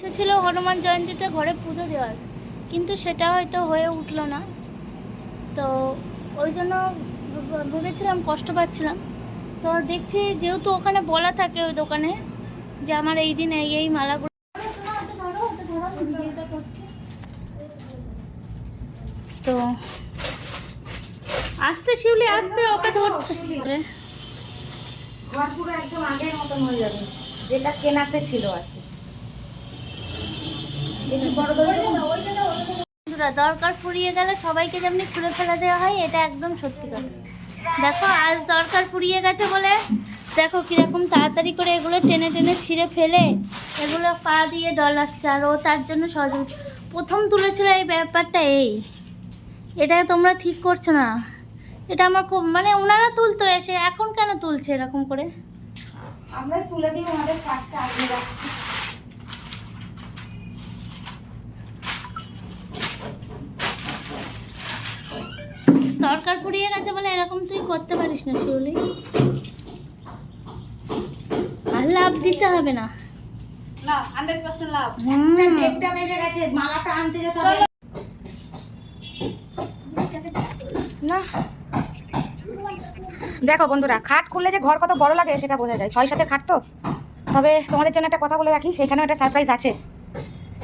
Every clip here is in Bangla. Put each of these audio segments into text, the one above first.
ইচ্ছে ছিল হনুমান জয়ন্তীতে ঘরে পুজো দেওয়ার, কিন্তু সেটা হয়তো হয়ে উঠল না। তো ওই জন্য ভেবেছিলাম, কষ্ট পাচ্ছিলাম। তো দেখছি যেহেতু ওখানে বলা থাকে ওই দোকানে যে আমার এই দিন এই এই মালাগুলো তো আসতে শিউলি, আসতে ওকে ধরতে যেটা কেনাতে ছিল আর কি বেশি বড় দড়ি দেবো না? বন্ধুরা দরকার ফুরিয়ে গেলে সবাইকে যেমনি ছুঁড়ে ফেলে দেওয়া হয়, এটা একদম সত্যি কথা। দেখো, আজ দরকার ফুরিয়ে গেছে বলে। দেখো কীরকম তাড়াতাড়ি করে এগুলো টেনে টেনে ছিঁড়ে ফেলে। এগুলো পা দিয়ে ডলাচ্ছে, আর ও তার জন্য সহযোগ প্রথম তুলেছিল এই ব্যাপারটা এই। এটা তোমরা ঠিক করছ না। এটা আমার খুব মানে ওনারা তুলতো এসে, এখন কেন তুলছে এরকম করে? আমরাই তুলে দিই আমাদের কাজটা আগে রাখছি। দরকার পড়িয়ে গেছে বলে এরকম তুই করতে পারিস না শিউলি। আর লাভ দিতে হবে না। দেখো বন্ধুরা খাট খুললে যে ঘর কত বড় লাগে সেটা বোঝা যায়। ছয় সাথে খাট তো। তবে তোমাদের জন্য একটা কথা বলে রাখি এখানেও একটা সারপ্রাইজ আছে।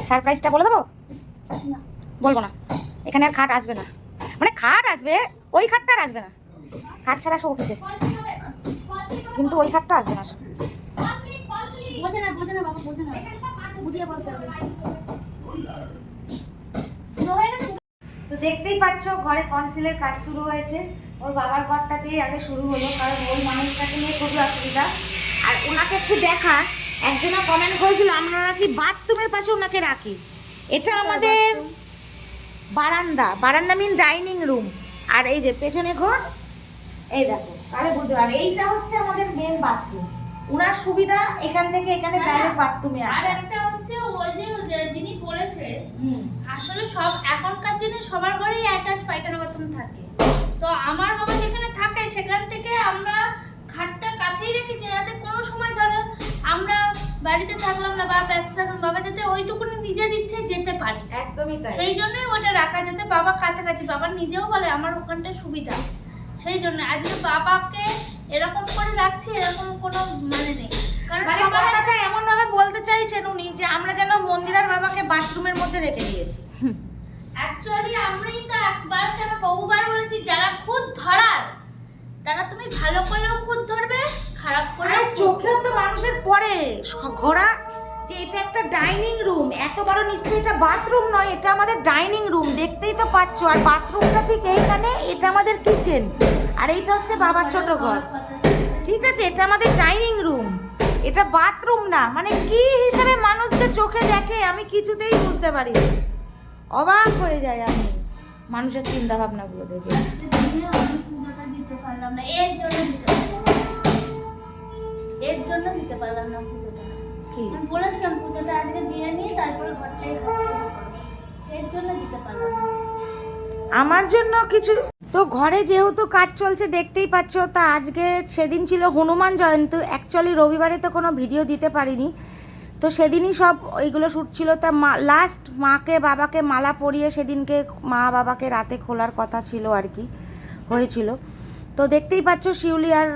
সারপ্রাইজটা বলে দেবো? না। বলব না। এখানে আর খাট আসবে না। মানে খাট আসবে ওই খাটটা আর আসবে না। খাট ছাড়া সব অফিসে কিন্তু ওই খাটটা আসবে না বোঝে না বোঝে না বাবা বোঝে না। বুঝিয়ে বলতে হবে। তো তো দেখতেই পাচ্ছ ঘরে কনসিলের কাজ শুরু হয়েছে। ওর বাবার ঘরটাতেই আগে শুরু হলো কারণ ওই মানুষটাকে নিয়ে খুবই অসুবিধা। আর ওনাকে একটু দেখা। একজনা কমেন্ট করেছিল আমরা নাকি বাথরুমের পাশে ওনাকে রাখি। এটা আমাদের বারান্দা বারান্দা মিন ডাইনিং রুম আর এই যে পেছনে ঘর এই দেখো তাহলে বুঝতে পারবে এইটা হচ্ছে আমাদের মেন বাথরুম ওনার সুবিধা এখান থেকে এখানে ডাইরেক্ট বাথরুমে আসে আর একটা হচ্ছে ওই যে যিনি বলেছে আসলে সব এখনকার দিনে সবার ঘরেই অ্যাটাচ পায়খানা বাথরুম থাকে। তো আমার বাবা যেখানে থাকে সেখান থেকে আমরা কাছেই রেখেছি যাতে কোনো সময় ধরো আমরা বাড়িতে থাকলাম না বা ব্যস্ত থাকলাম বাবা যাতে ওইটুকুনি নিজের ইচ্ছে যেতে পারে। একদমই তাই। সেই জন্যই ওটা রাখা যাতে বাবা কাছাকাছি বাবা নিজেও বলে আমার ওখানটা সুবিধা। সেই জন্য আজকে বাবাকে এরকম করে রাখছি এরকম কোনো মানে নেই। কারণ মানে সবাই কথাটা এমন ভাবে বলতে চাইছেন উনি যে আমরা যেন মন্দিরার বাবাকে বাথরুমের মধ্যে রেখে দিয়েছি। অ্যাকচুয়ালি আমরাই তো একবার কেন বহুবার বলেছি যারা খুদ ধরার তারা তুমি ভালো করলেও খুদ ধরবে খারাপ করলেও চোখেও তো মানুষের পড়ে। ঘোরা যে এটা একটা ডাইনিং রুম এত বড় নিশ্চয়ই এটা বাথরুম নয় এটা আমাদের ডাইনিং রুম দেখতেই তো পাচ্ছ। আর বাথরুমটা ঠিক এইখানে এটা আমাদের কিচেন আর এইটা হচ্ছে বাবার ছোট ঘর। ঠিক আছে এটা আমাদের ডাইনিং রুম এটা বাথরুম না। মানে কি হিসাবে মানুষ যে চোখে দেখে আমি কিছুতেই বুঝতে পারি না। অবাক হয়ে যায় আমি মানুষের চিন্তা ভাবনাগুলো দেখে দিতে পারলাম না এর জন্য। এর জন্য দিতে পারলাম না পুজোটা। কি? আমি বলেছিলাম পুজোটা আজকে দিয়ে নিয়ে তারপরে ঘরটাই এর জন্য দিতে পারলাম না। আমার জন্য কিছু তো ঘরে যেহেতু কাজ চলছে দেখতেই পাচ্ছ তা আজকে সেদিন ছিল হনুমান জয়ন্তী। অ্যাকচুয়ালি রবিবারে তো কোনো ভিডিও দিতে পারিনি। তো সেদিনই সব ওইগুলো শ্যুট ছিল। তা মা লাস্ট মাকে বাবাকে মালা পরিয়ে সেদিনকে মা বাবাকে রাতে খোলার কথা ছিল আর কি হয়েছিল। তো দেখতেই পাচ্ছ শিউলি আর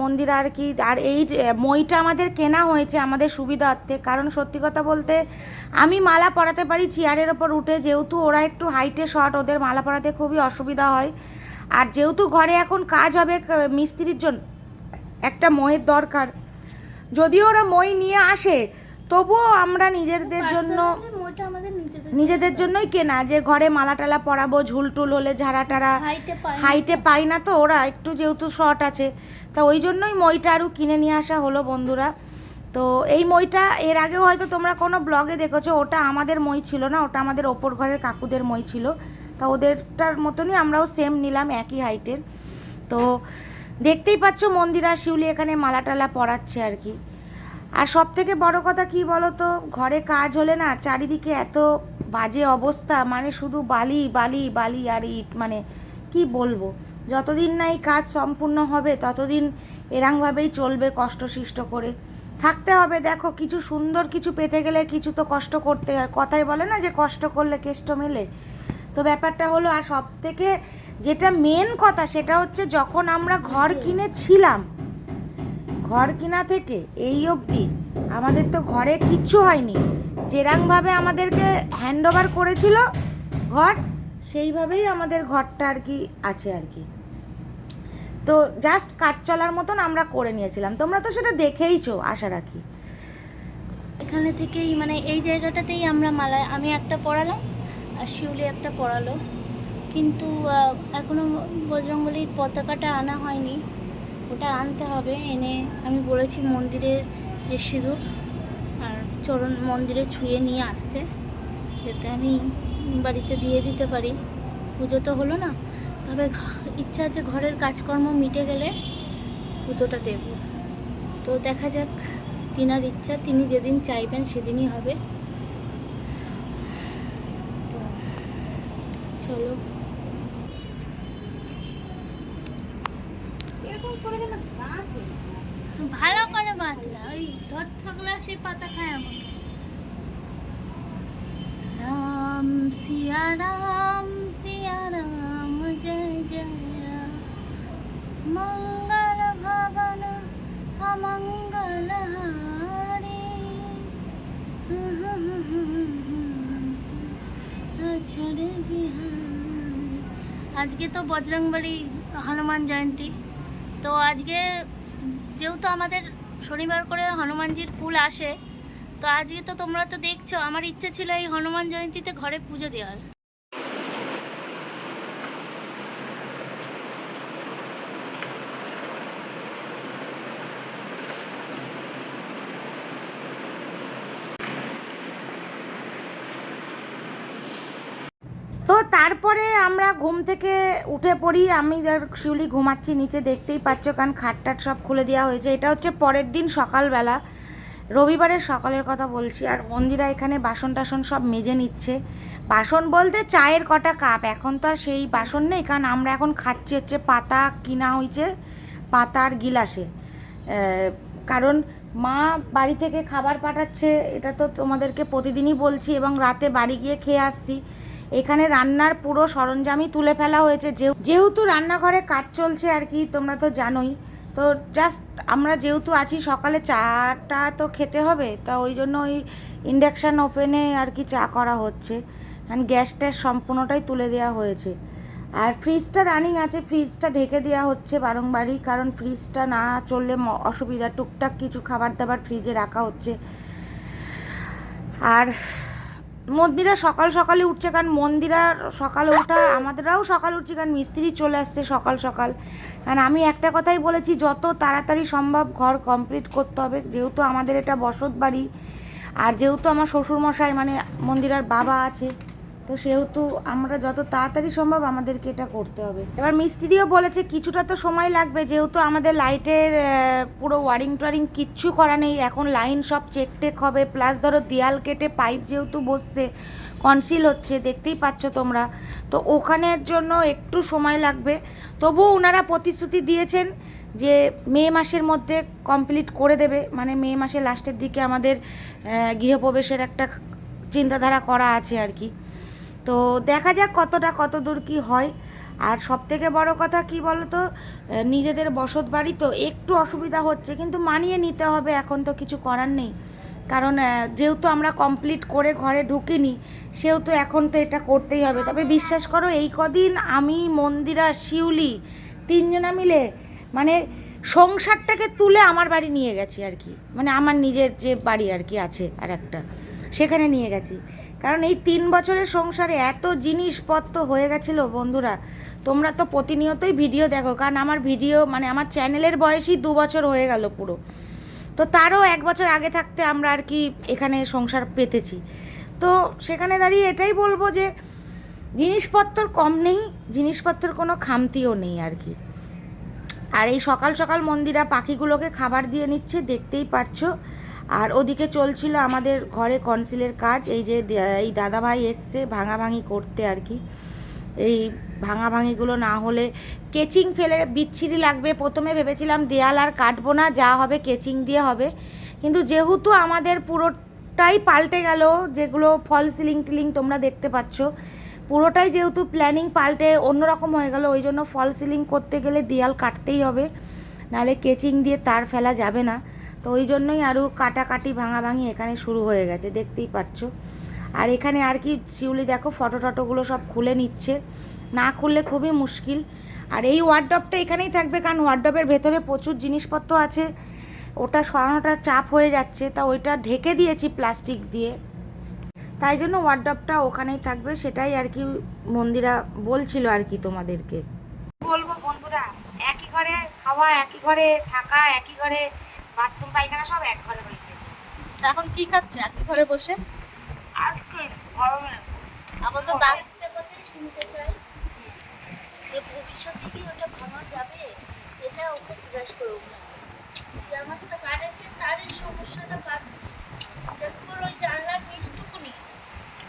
মন্দির আর কি আর এই মইটা আমাদের কেনা হয়েছে আমাদের সুবিধার্থে। কারণ সত্যি কথা বলতে আমি মালা পরাতে পারি চেয়ারের ওপর উঠে যেহেতু ওরা একটু হাইটে শর্ট ওদের মালা পরাতে খুবই অসুবিধা হয়। আর যেহেতু ঘরে এখন কাজ হবে মিস্ত্রির জন্য একটা ময়ের দরকার। যদিও ওরা মই নিয়ে আসে তবুও আমরা নিজেদের জন্য নিজেদের জন্যই কেনা যে ঘরে মালা টালা পরাবো ঝুলটুল হলে ঝাড়া টারা হাইটে পাই না। হাইটে পাই না তো ওরা একটু যেহেতু শর্ট আছে। তা ওই জন্যই মইটা আরও কিনে নিয়ে আসা হলো বন্ধুরা। তো এই মইটা এর আগেও হয়তো তোমরা কোনো ব্লগে দেখেছ ওটা আমাদের মই ছিল না ওটা আমাদের ওপর ঘরের কাকুদের মই ছিল। তা ওদেরটার মতনই আমরাও সেম নিলাম একই হাইটের। তো দেখতেই পাচ্ছ মন্দিরা শিউলি এখানে মালা টালা পরাচ্ছে আর কি। আর সব থেকে বড় কথা কি বলো তো ঘরে কাজ হলে না চারিদিকে এত বাজে অবস্থা মানে শুধু বালি বালি বালি আর ইট মানে কি বলব? যতদিন না এই কাজ সম্পূর্ণ হবে ততদিন এরাংভাবেই চলবে কষ্ট সৃষ্ট করে। থাকতে হবে দেখো কিছু সুন্দর কিছু পেতে গেলে কিছু তো কষ্ট করতে হয়। কথাই বলে না যে কষ্ট করলে কেষ্ট মেলে। তো ব্যাপারটা হলো আর সব থেকে যেটা মেন কথা সেটা হচ্ছে যখন আমরা ঘর কিনেছিলাম ঘর কিনা থেকে এই অবধি আমাদের তো ঘরে কিচ্ছু হয়নি। যেরকমভাবে আমাদেরকে হ্যান্ড ওভার করেছিল ঘর সেইভাবেই আমাদের ঘরটা আর কি আছে আর কি। তো জাস্ট কাজ চলার মতন আমরা করে নিয়েছিলাম। তোমরা তো সেটা দেখেইছো আশা রাখি। এখানে থেকেই মানে এই জায়গাটাতেই আমরা মালা আমি একটা পড়ালাম আর শিউলি একটা পড়ালো। কিন্তু আহ, এখনও বজরংবলির পতাকাটা আনা হয়নি। ওটা আনতে হবে, এনে আমি বলেছি মন্দিরের যে সিঁদুর আর চরণ মন্দিরে ছুঁয়ে নিয়ে আসতে, যাতে আমি বাড়িতে দিয়ে দিতে পারি। পুজো তো হলো না, তবে ইচ্ছা আছে ঘরের কাজকর্ম মিটে গেলে পুজোটা দেব। তো দেখা যাক, তিনার ইচ্ছা, তিনি যেদিন চাইবেন সেদিনই হবে। তো চলো। ভালো করে বাঁধলা ওই ধর থাকলে সে পাতা খায় আমাকে রাম সিয়া রাম সিয়া রাম, জয় জয় রাম। মঙ্গল ভবন, অমঙ্গল হারে। আজকে তো বজরংবলী হনুমান জয়ন্তী। তো আজকে যেহেতু আমাদের শনিবার করে হনুমানজির ফুল আসে, তো আজকে তো তোমরা তো দেখছ, আমার ইচ্ছে ছিল এই হনুমান জয়ন্তীতে ঘরে পুজো দেওয়ার। তো তারপরে আমরা ঘুম থেকে উঠে পড়ি। আমি আর শিউলি ঘুমাচ্ছি, নিচে দেখতেই পাচ্ছ, কারণ খাটটাট সব খুলে দেওয়া হয়েছে। এটা হচ্ছে পরের দিন সকালবেলা। রবিবারের সকালের কথা বলছি, আর মন্দিরা এখানে বাসন টাসন সব মেজে নিচ্ছে। বাসন বলতে চায়ের কটা কাপ, এখন তো আর সেই বাসন নেই, কারণ আমরা এখন খাচ্ছি হচ্ছে পাতা কিনা হয়েছে পাতা আর গিলাসে কারণ মা বাড়ি থেকে খাবার পাঠাচ্ছে, এটা তো তোমাদেরকে প্রতিদিনই বলছি, এবং রাতে বাড়ি গিয়ে খেয়ে আসছি। এখানে রান্নার পুরো সরঞ্জামই তুলে ফেলা হয়েছে। যেহ- যেহেতু রান্নাঘরে কাজ চলছে আর কি, তোমরা তো জানোই। তো জাস্ট আমরা যেহেতু আছি, সকালে চাটা তো খেতে হবে, তা ওই জন্য ওই ইন্ডাকশান ওপেনে আর কি চা করা হচ্ছে। কারণ গ্যাস ট্যাস সম্পূর্ণটাই তুলে দেওয়া হয়েছে। আর ফ্রিজটা রানিং আছে ফ্রিজটা ঢেকে দেওয়া হচ্ছে বারংবারই, কারণ ফ্রিজটা না চললে অসুবিধা। টুকটাক কিছু খাবার দাবার ফ্রিজে রাখা হচ্ছে। আর মন্দিরা সকাল সকালে উঠছে, কারণ মন্দিরা সকালে ওঠা, আমাদেরও সকাল উঠছে, কারণ মিস্ত্রি চলে আসছে সকাল সকাল। কারণ আমি একটা কথাই বলেছি, যত তাড়াতাড়ি সম্ভব ঘর কমপ্লিট করতে হবে, যেহেতু আমাদের এটা বসত বাড়ি, আর যেহেতু আমার শ্বশুরমশাই মানে মন্দিরার বাবা আছে তো সেহেতু আমরা যত তাড়াতাড়ি সম্ভব আমাদেরকে এটা করতে হবে। এবার মিস্ত্রিও বলেছে কিছুটা তো সময় লাগবে, যেহেতু আমাদের লাইটের পুরো ওয়ারিং টোয়ারিং কিচ্ছু করা নেই, এখন লাইন সব চেক টেক হবে প্লাস ধরো দেয়াল কেটে পাইপ যেহেতু বসছে কনসিল হচ্ছে, দেখতেই পাচ্ছ তোমরা। তো ওখানের জন্য একটু সময় লাগবে। তবুও ওনারা প্রতিশ্রুতি দিয়েছেন যে মে মাসের মধ্যে কমপ্লিট করে দেবে। মানে মে মাসের লাস্টের দিকে আমাদের গৃহপ্রবেশের একটা চিন্তাধারা করা আছে আর কি। তো দেখা যাক কতটা কত দূর কী হয়। আর সব থেকে বড় কথা কি বলতো নিজেদের বসত বাড়ি তো একটু অসুবিধা হচ্ছে, কিন্তু মানিয়ে নিতে হবে, এখন তো কিছু করার নেই। কারণ যেহেতু আমরা কমপ্লিট করে ঘরে ঢুকিনি, সেহেতু এখন তো এটা করতেই হবে। তবে বিশ্বাস করো, এই কদিন আমি, মন্দিরা, শিউলি তিনজনা মিলে মানে সংসারটাকে তুলে আমার বাড়ি নিয়ে গেছি আর কি। মানে আমার নিজের যে বাড়ি আর কি আছে আর একটা সেখানে নিয়ে গেছি। কারণ এই তিন বছরের সংসারে এত জিনিসপত্র হয়ে গেছিল, বন্ধুরা। তোমরা তো প্রতিনিয়তই ভিডিও দেখো, কারণ আমার ভিডিও মানে আমার চ্যানেলের বয়সই দু বছর হয়ে গেল পুরো। তো তারও এক বছর আগে থাকতে আমরা আর কি এখানে সংসার পেতেছি। তো সেখানে দাঁড়িয়ে এটাই বলব যে জিনিসপত্র কম নেই, জিনিসপত্রের কোনো খামতিও নেই আর কি। আর এই সকাল সকাল মন্দিরা পাখিগুলোকে খাবার দিয়ে নিচ্ছে, দেখতেই পারছ। আর ওদিকে চলছিল আমাদের ঘরে কনসিলের কাজ, এই যে এই দাদাভাই এসছে ভাঙাভাঙি করতে আর কি। এই ভাঙাভাঙিগুলো না হলে কেচিং ফেলে বিচ্ছিরি লাগবে। প্রথমে ভেবেছিলাম দেয়াল আর কাটবো না, যা হবে কেচিং দিয়ে হবে। কিন্তু যেহেতু আমাদের পুরোটাই পাল্টে গেল, যেগুলো ফল সিলিং টিলিং তোমরা দেখতে পাচ্ছ, পুরোটাই যেহেতু প্ল্যানিং পাল্টে অন্যরকম হয়ে গেল, ওই জন্য ফল সিলিং করতে গেলে দেয়াল কাটতেই হবে। নাহলে কেচিং দিয়ে তার ফেলা যাবে না। তো ওই জন্যই আরও কাটাকাটি ভাঙাভাঙি এখানে শুরু হয়ে গেছে, দেখতেই পাচ্ছ। আর এখানে আর কি শিউলি দেখো, ফটো টটোগুলো সব খুলে নিচ্ছে। না খুললে খুবই মুশকিল। আর এই ওয়ার্ডপটা এখানেই থাকবে, কারণ ওয়ার্ডপের ভেতরে প্রচুর জিনিসপত্র আছে। ওটা সরানোটা চাপ হয়ে যাচ্ছে, তা ওইটা ঢেকে দিয়েছি প্লাস্টিক দিয়ে। তাই জন্য ওয়ার্ডপটা ওখানেই থাকবে, সেটাই আর কি মন্দিরা বলছিল আর কি তোমাদেরকে। বলব বন্ধুরা, একই ঘরে খাওয়া, একই ঘরে থাকা, একই ঘরে বাথরুম পায়খানা সব এক ঘরে হয়ে গেছে। তা এখন কি খাচ্ছ? একই ঘরে বসে? আর কি গরমে। আমার তো দাঁত কথাই শুনতে চাই। যে ভবিষ্যতে কি ওটা ভাঙা যাবে? এটা ওকে জিজ্ঞাসা করুক না যে আমার তো কারেন্টের তারের সমস্যাটা কাটবে যখন ওই জানলার নিচটুকুনি।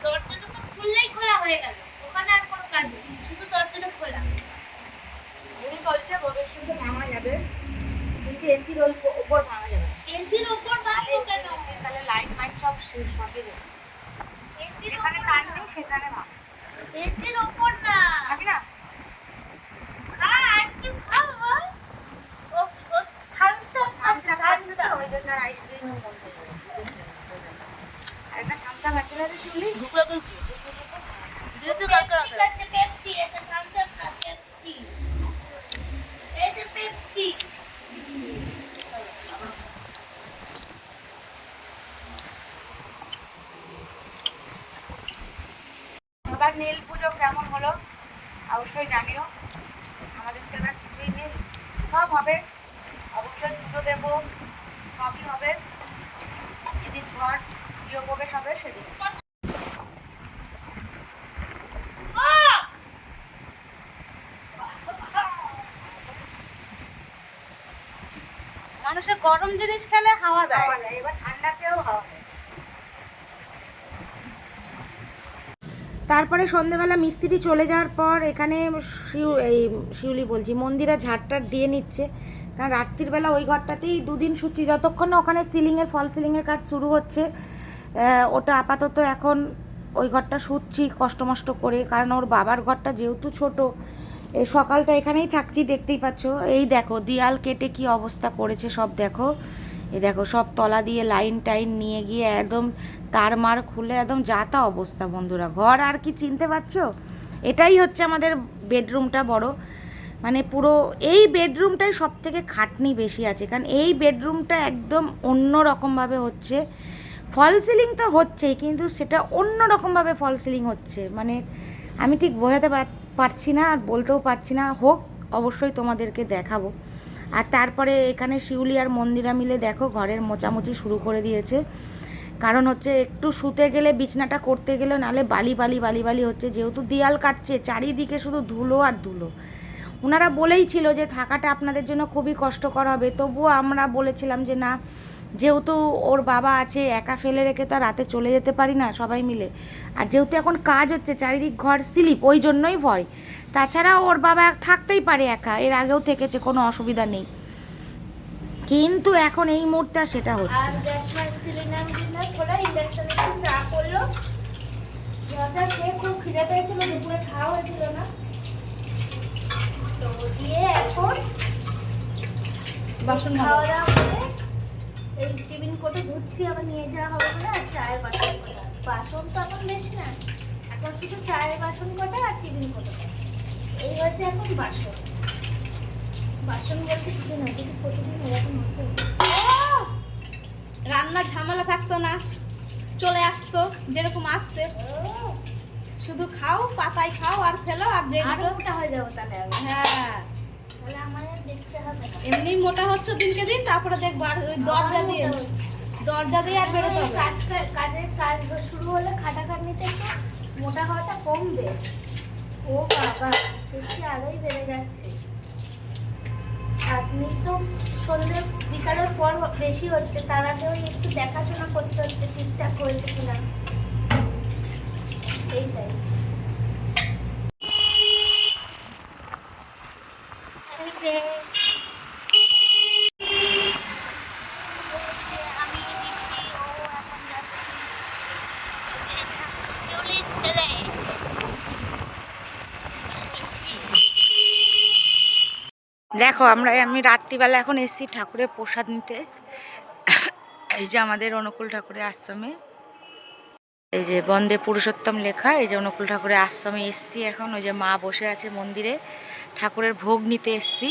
দরজাটা তো খুললেই খোলা হয়ে গেল। ওখানে আর কোনো কাজ নেই। শুধু দরজাটা খোলা। উনি বলছে ভবিষ্যতে ভাঙা যাবে। কিন্তু এসির উপর ভাঙা যাবে না। এসির ওপর তাহলে ভাঙবো কেন AC তাহলে লাইট মাইট সব শেষ সবই যাবে যেখানে তার নেই সেখানে ভাঙ এসির ওপর না। খাবি না? আইসক্রিম খাও ও ও ঠান্ডা ঠান্ডা ঠান্ডা ওই জন্য হয়ে যাবে আর একটা থামসা খাচ্ছে না রে ঢুকলো ঢুকলো যেহেতু কাকা আছে পেপসি এটা থামসা খা পেপসি। এই পেপসি এবার নীল পুজো কেমন হলো? অবশ্যই জানিও। আমাদের তো এবার কিছুই নেই। সব হবে। অবশ্যই পুজো দেব। সবই হবে। যেদিন ঘর গৃহ প্রবেশ হবে সেদিন। মানুষের গরম জিনিস খেলে হাওয়া দেয়। এবার ঠান্ডাতেও হাওয়া দেয় তারপরে সন্ধেবেলা মিস্ত্রি চলে যাওয়ার পর এখানে শিউ, এই শিউলি বলছি, মন্দিরা ঝাড়টার দিয়ে নিচ্ছে। কারণ রাত্রিবেলা ওই ঘরটাতেই দুদিন শুচ্ছি যতক্ষণ না ওখানে সিলিংয়ের ফল সিলিংয়ের কাজ শুরু হচ্ছে ওটা আপাতত এখন ওই ঘরটা শুচ্ছি কষ্ট মষ্ট করে। কারণ ওর বাবার ঘরটা যেহেতু ছোট, এই সকালটা এখানেই থাকছি, দেখতেই পাচ্ছ। এই দেখো, দিয়াল কেটে কি অবস্থা করেছে সব দেখো। এই দেখো, সব তলা দিয়ে লাইন টাইন নিয়ে গিয়ে একদম তার মার খুলে একদম যাতা অবস্থা বন্ধুরা। ঘর আর কি চিনতে পারছ? এটাই হচ্ছে আমাদের বেডরুমটা বড়। মানে পুরো এই বেডরুমটাই সব থেকে খাটনি বেশি আছে। কারণ এই বেডরুমটা একদম অন্য রকমভাবে হচ্ছে। ফল সিলিং তো হচ্ছেই, কিন্তু সেটা অন্য রকমভাবে ফল সিলিং হচ্ছে। মানে আমি ঠিক বোঝাতে পার- পারছি না আর বলতেও পারছি না। হোক, অবশ্যই তোমাদেরকে দেখাবো। আর তারপরে এখানে শিউলি আর মন্দিরা মিলে দেখো ঘরের মোচামুচি শুরু করে দিয়েছে। কারণ হচ্ছে একটু শুতে গেলে, বিছনাটা করতে গেলে নালে বালি বালি বালি বালি হচ্ছে। যেহেতু দেয়াল কাটছে, চারিদিকে শুধু ধুলো আর ধুলো। ওনারা বলেই ছিল যে থাকাটা আপনাদের জন্য খুবই কষ্টকর হবে। তবুও আমরা বলেছিলাম যে না যেহেতু ওর বাবা আছে একা ফেলে রেখে তো রাতে চলে যেতে পারি না সবাই মিলে। আর যেহেতু এখন কাজ হচ্ছে চারিদিক ঘর স্লিপ ওই জন্যই ভয়। তাছাড়া ওর বাবা থাকতেই পারে একা এর আগেও থেকেছে কোনো অসুবিধা নেই। কিন্তু এখন এই মুহূর্তে আর সেটা হচ্ছে আর না। গ্যাস সিলিন্ডার মিলিন্ডার খোলা ইন্ডাকশনে একটু চা করল। মজা খেয়ে খুব খিদে পেয়েছিল দুপুরে খাওয়া হয়েছিল না। তো দিয়ে এখন বাসন খাওয়া দাওয়া করে এই টিফিন কোটে ধুচ্ছি আবার নিয়ে যাওয়া হবে বলে আর চায়ের বাসন কটা। বাসন তো এখন বেশি না এখন শুধু চায়ের বাসন কটা আর টিফিন কোটা। এই হচ্ছে এখন বাসন। বাসন বলতে কিছু না কিন্তু প্রতিদিন এরকম হতে রান্নার ঝামেলা থাকতো না চলে আসতো যেরকম আসছে। শুধু খাও পাতায় খাও আর ফেলো আর যে হয়ে যাব তাহলে হ্যাঁ। তাহলে আমার না এমনি মোটা হচ্ছে দিনকে দিন, তারপরে দেখব আর ওই দরজা দিয়ে দরজা দিয়ে আর বেরোতে হবে। কাজ কাজের কাজ শুরু হলে খাটাখাটনিতে একটু মোটা হওয়াটা কমবে। ও বাবা, দেখছি আরোই বেড়ে যাচ্ছে আপনি তো সন্ধ্যে বিকালের পর বেশি হচ্ছে, তার আগে ওই একটু দেখাশোনা করতে হচ্ছে ঠিকঠাক হয়েছে কিনা। এইটাই এই যে আমি দেখো, আমরা, আমি রাত্রিবেলা এখন এসছি ঠাকুরের প্রসাদ নিতে। এই যে আমাদের অনুকূল ঠাকুরের আশ্রমে। এই যে বন্দে পুরুষোত্তম লেখা, এই যে অনুকূল ঠাকুরের আশ্রমে এসছি এখন। ওই যে মা বসে আছে মন্দিরে। ঠাকুরের ভোগ নিতে এসছি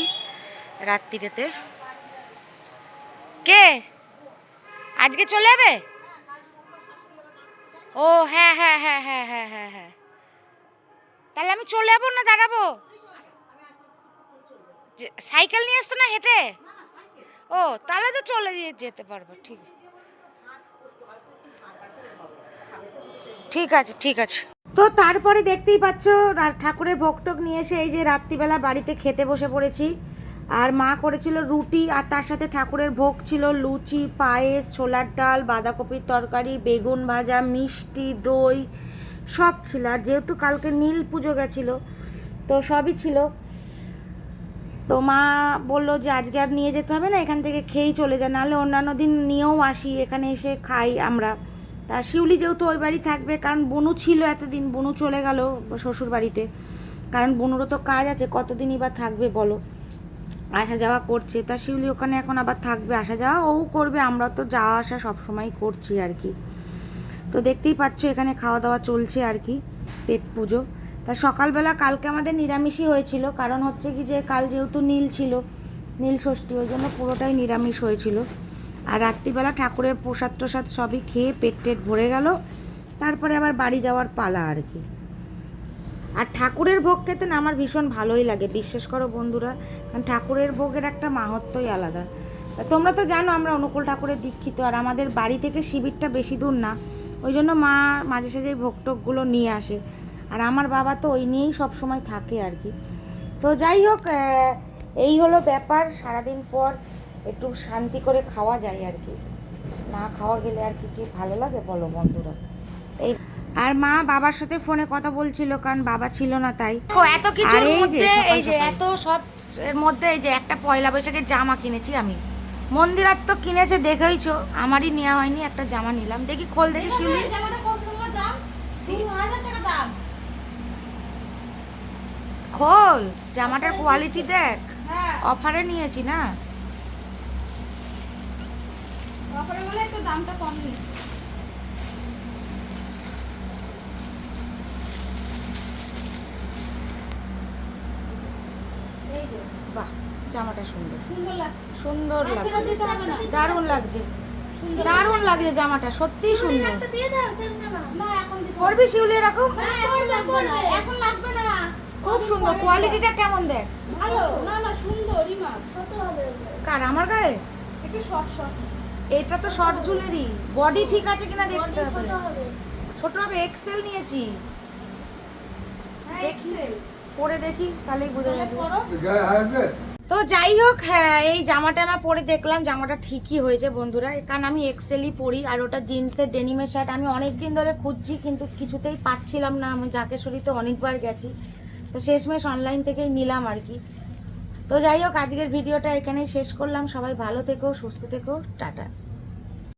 রাত্রিরেতে। কে? আজকে চলে যাবে? ও হ্যাঁ হ্যাঁ হ্যাঁ হ্যাঁ হ্যাঁ হ্যাঁ হ্যাঁ। তাহলে আমি চলে যাব না দাঁড়াবো? সাইকেল নিয়ে আসতো না হেঁটে? ও, তাহলে তো চলে যেতে পারব, ঠিক। ঠিক আছে ঠিক আছে। তো তারপরে দেখতেই পাচ্ছ ঠাকুরের ভোগটোক নিয়ে এসে এই যে রাত্রিবেলা বাড়িতে খেতে বসে পড়েছি। আর মা করেছিল রুটি, আর তার সাথে ঠাকুরের ভোগ ছিল লুচি, পায়েস, ছোলার ডাল, বাঁধাকপির তরকারি, বেগুন ভাজা, মিষ্টি, দই, সব ছিল। আর যেহেতু কালকে নীল পুজো গেছিল, তো সবই ছিল। তো মা বলল যে আজকে আর নিয়ে যেতে হবে না, এখান থেকে খেয়েই চলে যায় নাহলে অন্যান্য দিন নিয়েও আসি, এখানে এসে খাই আমরা। তা শিউলি যেহেতু ওই বাড়ি থাকবে, কারণ বনু ছিল এতদিন, বনু চলে গেল শ্বশুর বাড়িতে। কারণ বনুরও তো কাজ আছে, কতদিনই বা থাকবে বলো? আসা যাওয়া করছে, তা শিউলি ওখানে এখন আবার থাকবে, আসা যাওয়া ও করবে, আমরা তো যাওয়া আসা সবসময় করছি আর কি। তো দেখতেই পাচ্ছ, এখানে খাওয়া দাওয়া চলছে আর কি, পেট পুজো। তা সকালবেলা কালকে আমাদের নিরামিষই হয়েছিল। কারণ হচ্ছে কি যে কাল যেহেতু নীল ছিল, নীল ষষ্ঠী, ওই জন্য পুরোটাই নিরামিষ হয়েছিল। আর রাত্রিবেলা ঠাকুরের প্রসাদ টসাদ সবই খেয়ে পেট টেট ভরে গেল। তারপরে আবার বাড়ি যাওয়ার পালা আর কি। আর ঠাকুরের ভোগ খেতে না আমার ভীষণ ভালোই লাগে, বিশ্বাস করো বন্ধুরা। কারণ ঠাকুরের ভোগের একটা মাহাত্মই আলাদা। তোমরা তো জানো আমরা অনুকূল ঠাকুরের দীক্ষিত, আর আমাদের বাড়ি থেকে শিবিরটা বেশি দূর না। ওই জন্য মা মাঝে সাঝে ভোগ টোকগুলো নিয়ে আসে। আর আমার বাবা তো ওই নিয়েই সব সময় থাকে আর কি। তো যাই হোক এই হলো ব্যাপার। সারাদিন পর একটু শান্তি করে খাওয়া যায় আর কি। না খাওয়া গেলে আর কি কি ভালো লাগে বলো বন্ধুরা? এই আর মা বাবার সাথে ফোনে কথা বলছিল কারণ বাবা ছিল না তাই। এত কিছুর মধ্যে এই যে এত সব এর মধ্যে এই যে একটা পয়লা বৈশাখের জামা কিনেছি আমি। মন্দিরার তো কিনেছে দেখেইছো? আমারই নেওয়া হয়নি একটা জামা নিলাম। দেখি খোল দেখি শিউলি জামাটা কত টাকা দাম তিন হাজার টাকা দাম খোল জামাটার কোয়ালিটি দেখ। হ্যাঁ। অফারে নিয়েছি না? অফারে বলে একটু দামটা কম নিচ্ছে বাহ জামাটা সুন্দর। সুন্দর লাগছে। লাগছে। দারুণ লাগছে। দারুণ লাগছে জামাটা সত্যিই সুন্দর। একটা দিয়ে দাও সেম জামা না এখন দিতে হবে। পরবি শিউলি এরকম? না এখন লাগবে না। এখন লাগবে না। খুব সুন্দর কোয়ালিটিটা কেমন দেখ? ভালো। না না সুন্দর রিমা ছোট হবে কার আমার গায়ে? একটু শর্ট শর্ট এটা তো শর্ট জুয়েলারি বডি ঠিক আছে কিনা দেখতে হবে। ছোট হবে এক্সেল নিয়েছি। হ্যাঁ দেখি। পরে দেখি তাহলেই বোঝা যাবে। তো যাই হোক হ্যাঁ এই জামাটা আমার পরে দেখলাম জামাটা ঠিকই হয়েছে বন্ধুরা। কারণ আমি এক্সেলই পরি আর ওটা জিন্সের ডেনিমের শার্ট আমি অনেক দিন ধরে খুঁজছি কিন্তু কিছুতেই পাচ্ছিলাম না। আমি ঢাকেশ্বরীতে অনেকবার গেছি। তো শেষমেশ অনলাইন থেকেই নিলাম আর কি। তো যাই হোক, আজকের ভিডিওটা এখানেই শেষ করলাম। সবাই ভালো থেকো, সুস্থ থেকো। টাটা।